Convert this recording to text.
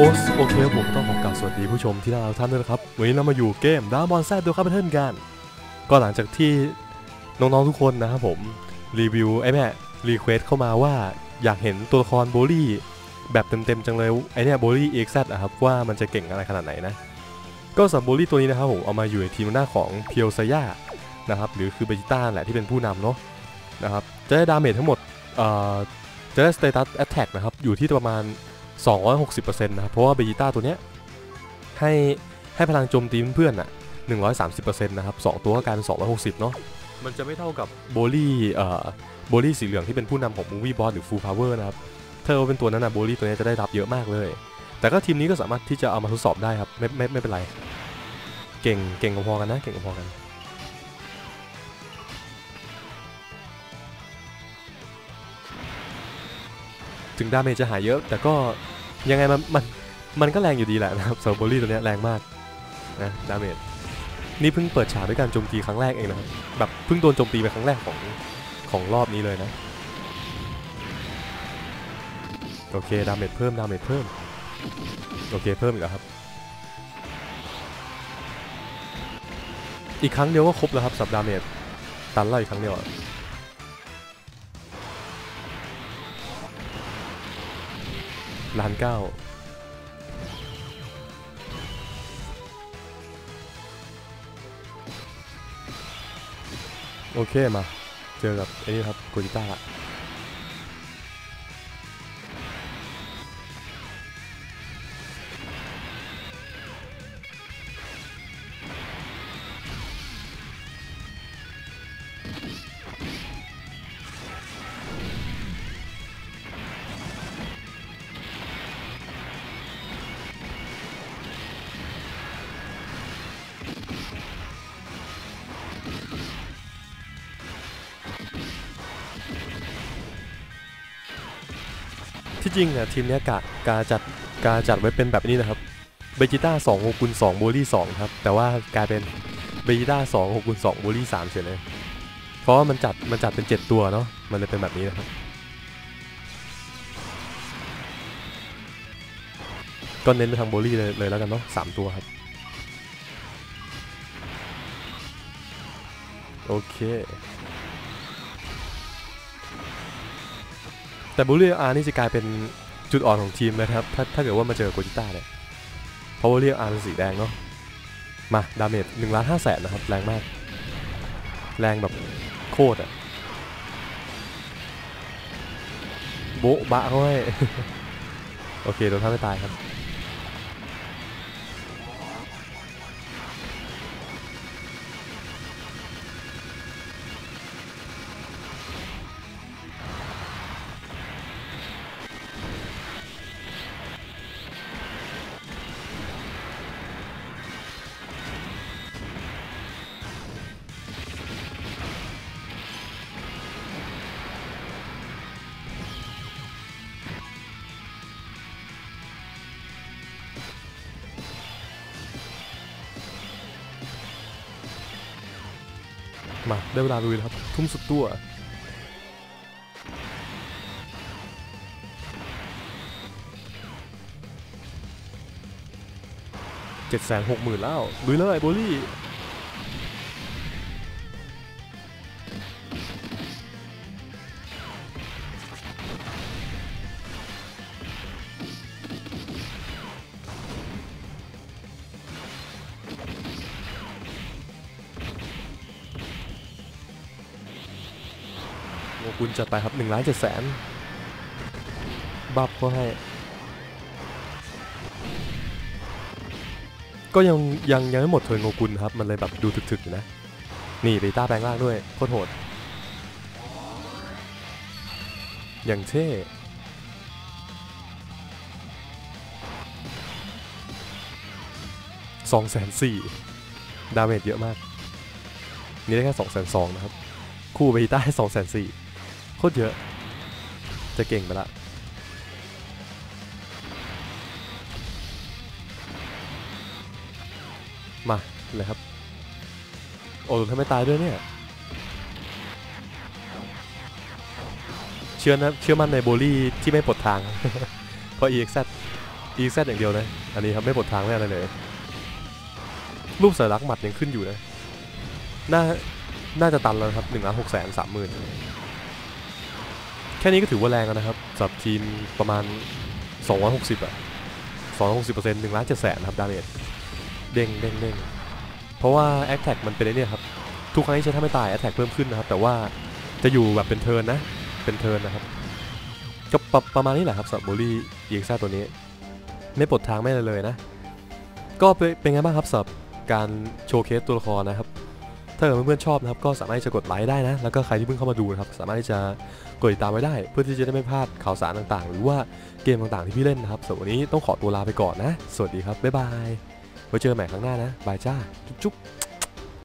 โอสโอเคผมต้องขอกล่าวสวัสดีผู้ชมที่น่ารักท่านด้วยนะครับ วันนี้เรามาอยู่เกมดามอนแซดดูครับเพื่อนกัน ก็หลังจากที่น้องๆทุกคนนะครับผม รีวิวไอ้แม่รีเควสเข้ามาว่าอยากเห็นตัวละครโบลี่แบบเต็มๆจังเลยไอ้เนี่ยโบลี่เอ็กซ์อะครับว่ามันจะเก่งอะไรขนาดไหนนะ ก็สำหรับโบลี่ตัวนี้นะครับผมเอามาอยู่ในทีมหน้าของเพียวซายานะครับหรือคือเบจิต้าแหละที่เป็นผู้นำเนาะนะครับจะได้ดาเมจทั้งหมดจะได้สเตตัสแอตแทกนะครับอยู่ที่ประมาณ 260%นะครับ เพราะว่าเบจิต้าตัวเนี้ยให้ให้พลังโจมตีเพื่อนๆอะ130%นะครับ2ตัวก็กลายเป็น260 เนาะมันจะไม่เท่ากับโบลี่เอ่อโบลี่สีเหลืองที่เป็นผู้นำของมูวี่บอสหรือฟูลพาวเวอร์นะครับถ้าเราเป็นตัวนั้นนะโบลี่ตัวนี้จะได้รับเยอะมากเลย แต่ก็ทีมนี้ก็สามารถที่จะเอามาทดสอบได้ครับไม่ไม่ไม่เป็นไร เก่งเก่งพอกันนะเก่งพอกันถึงดาเมจจะหายเยอะ แต่ก็ ยังไงมันมันมันก็แรงอยู่ดีแหละนะครับซาโบลี่ตัวนี้แรงมากนะดาเมจนี่เพิ่งเปิดฉากด้วยการโจมตีครั้งแรกเองนะครับแบบเพิ่งโดนโจมตีไปครั้งแรกของของรอบนี้เลยนะโอเคดาเมจเพิ่มดาเมจเพิ่มโอเคเพิ่มอีกแล้วครับ อีกครั้งเดียวก็ครบแล้วครับสับดาเมจตันไล่อีกครั้งเดียว ล้านเก้าโอเคมา เจอกับไอ้นี่ครับโกจิต้า ริงอะทีมเนี้ยกะกาจัดกาจัดไว้เป็นแบบนี้นะครับเบจิต้า2 6คูณ2โบลี่2ครับ แต่ว่ากลายเป็นเบจิต้า2 6คูณ2โบลี่3เฉยเลย เพราะว่ามันจัดมันจัดเป็น 7 ตัวเนาะมันเลยเป็นแบบนี้นะครับ ก็เน้นไปทางโบลี่เลยเลยแล้วกันเนาะสามตัวครับ โอเค แต่บูลลี่อาร์นี่จะกลายเป็นจุดอ่อนของทีมนะครับ ถ้าถ้าเกิดว่ามาเจอโกจิต้าเนี่ยเพราะว่าเรียกอาร์เป็นสีแดงเนาะมาดาเมจหนึ่งล้านห้าแสนนะครับ แรงมาก แรงแบบโคตรอะโบ๊ะบะเขาให้ โอเคโดนท่าไม่ตายครับ มาได้เวลาลุยแล้วครับ ทุ่มสุดตัว เจ็ดแสนหกหมื่นแล้วลุยเลยโบลี่ โอ้คุณจัดไปครับ1ล้าน7แสนบัฟก็ให้ ก็ยังยังยังไม่หมดเทิร์นโงกุลครับ มันเลยแบบดูถึกๆอยู่นะ นี่เบต้าแปลงร่างด้วยโคตรโหด อย่างเท่สองแสนสี่ดาเมจเยอะมาก นี่ได้แค่สองแสนสองนะครับ คู่เบต้าให้สองแสนสี่ โคตรเยอะ จะเก่งไปละ มา เลยครับ โอ้ถ้าไมตายด้วยเนี่ย เชื่อนะเชื่อมั่นในโบลี่ที่ไม่ปลดทาง เพราะ EXZ EXZ อย่างเดียวนะ อันนี้ครับไม่ปลดทางไม่อะไรเลย รูปสัญลักษณ์หมัดยังขึ้นอยู่นะ น่า น่าจะตันแล้วครับหนึ่งล้านหกแสนสามหมื่น แค่นี้ก็ถือว่าแรงแล้วนะครับสำหรับทีมประมาณ 260อะ260เปอร์เซ็นต์หนึ่งล้านเจ็ดแสนครับดาเมจเด้งเด้งเด้งเพราะว่าแอคแท็กมันเป็นไอ้นี่ครับ ทุกครั้งที่ใช้ถ้าไม่ตายแอคแท็กเพิ่มขึ้นนะครับ แต่ว่าจะอยู่แบบเป็นเทิร์นนะ เป็นเทิร์นนะครับ ก็ประประมาณนี้แหละครับสำหรับโบลี่เอ็กซ่าตัวนี้ ไม่ปลดทางไม่อะไรเลยนะ ก็เป็นเป็นไงบ้างครับสำหรับการโชว์เคสตัวละครนะครับ ถ้าเกิดเพื่อนๆชอบนะครับก็สามารถจะกดไลค์ได้นะ แล้วก็ใครที่เพิ่งเข้ามาดูนะครับสามารถที่จะกดติดตามไว้ได้ เพื่อที่จะได้ไม่พลาดข่าวสารต่างๆ หรือว่าเกมต่างๆที่พี่เล่นนะครับสำหรับวันนี้ต้องขอตัวลาไปก่อนนะ สวัสดีครับบ๊ายบายไว้เจอกันใหม่ครั้งหน้านะบายจ้าจุ๊บ